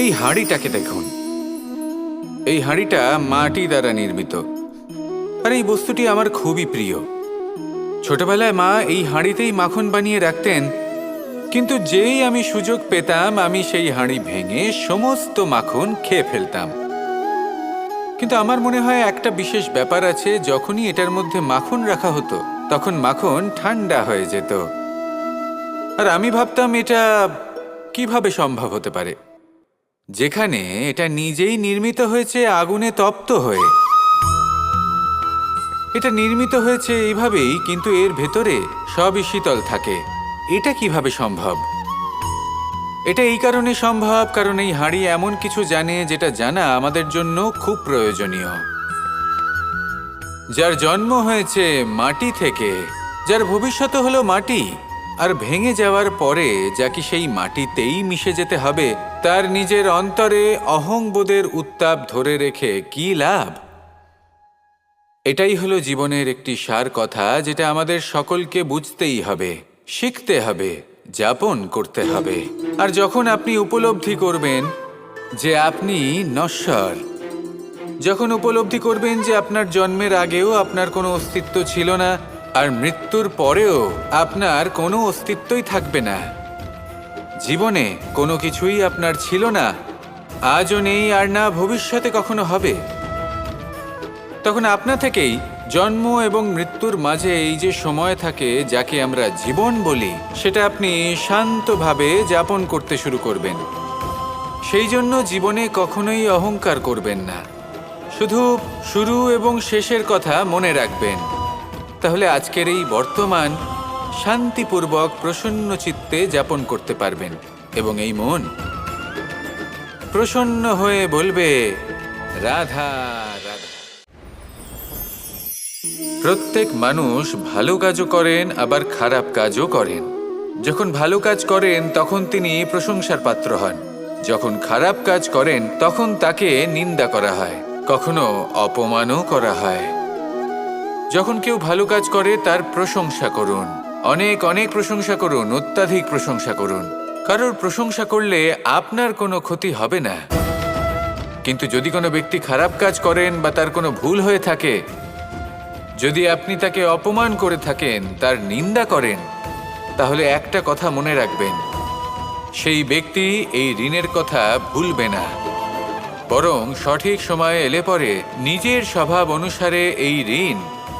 এই হাঁড়িটাকে দেখুন। এই হাঁড়িটা মাটি দ্বারা নির্মিত। আর এই বস্তুটি আমার খুবই প্রিয়। ছোটবেলায় মা এই হাঁড়িতেই মাখন বানিয়ে রাখতেন, কিন্তু যেই আমি সুযোগ পেতাম, আমি সেই হাঁড়ি ভেঙে সমস্ত মাখন খেয়ে ফেলতাম। কিন্তু আমার মনে হয় একটা বিশেষ ব্যাপার আছে, যখনই এটার মধ্যে মাখন রাখা হতো, তখন মাখন ঠান্ডা হয়ে যেত। আর আমি ভাবতাম এটা কীভাবে সম্ভব হতে পারে? যেখানে এটা নিজেই নির্মিত হয়েছে, আগুনে তপ্ত হয়ে। এটা নির্মিত হয়েছে এইভাবেই, কিন্তু এর ভেতরে সবই শীতল থাকে। এটা কীভাবে সম্ভব? এটা এই কারণে সম্ভব, কারণ এই হাঁড়ি এমন কিছু জানে যেটা জানা আমাদের জন্য খুব প্রয়োজনীয়। যার জন্ম হয়েছে মাটি থেকে, যার ভবিষ্যৎ হলো মাটি। আর ভেঙে যাওয়ার পরে যাকে সেই মাটিতেই মিশে যেতে হবে, তার নিজের অন্তরে অহংবোধের উত্তাপ ধরে রেখে কি লাভ? এটাই হলো জীবনের একটি সার কথা যেটা আমাদের সকলকে বুঝতেই হবে, শিখতে হবে, যাপন করতে হবে। আর যখন আপনি উপলব্ধি করবেন যে আপনি নশ্বর, যখন উপলব্ধি করবেন যে আপনার জন্মের আগেও আপনার কোনো অস্তিত্ব ছিল না আর মৃত্যুর পরেও আপনার কোনো অস্তিত্বই থাকবে না। জীবনে কোনো কিছুই আপনার ছিল না, আজও নেই আর না ভবিষ্যতে কখনো হবে। তখন আপনা থেকেই জন্ম এবং মৃত্যুর মাঝে এই যে সময় থাকে, যাকে আমরা জীবন বলি, সেটা আপনি শান্তভাবে যাপন করতে শুরু করবেন। সেই জন্য জীবনে কখনোই অহংকার করবেন না। শুধু শুরু এবং শেষের কথা মনে রাখবেন। তাহলে আজকের এই বর্তমান শান্তিপূর্বক প্রসন্ন চিত্তে যাপন করতে পারবেন এবং এই মন প্রসন্ন হয়ে বলবে, রাধা রাধা। প্রত্যেক মানুষ ভালো কাজও করেন, আবার খারাপ কাজও করেন। যখন ভালো কাজ করেন, তখন তিনি প্রশংসার পাত্র হন। যখন খারাপ কাজ করেন, তখন তাকে নিন্দা করা হয়। কখনো অপমানও করা হয়। যখন কেউ ভালো কাজ করে, তার প্রশংসা করুন। অনেক অনেক প্রশংসা করুন, অত্যাধিক প্রশংসা করুন। কারোর প্রশংসা করলে আপনার কোনো ক্ষতি হবে না। কিন্তু যদি কোনো ব্যক্তি খারাপ কাজ করেন বা তার কোনো ভুল হয়ে থাকে, যদি আপনি তাকে অপমান করে থাকেন, তার নিন্দা করেন, তাহলে একটা কথা মনে রাখবেন। সেই ব্যক্তি এই ঋণের কথা ভুলবে না। বরং সঠিক সময়ে এলে পরে নিজের স্বভাব অনুসারে এই ঋণ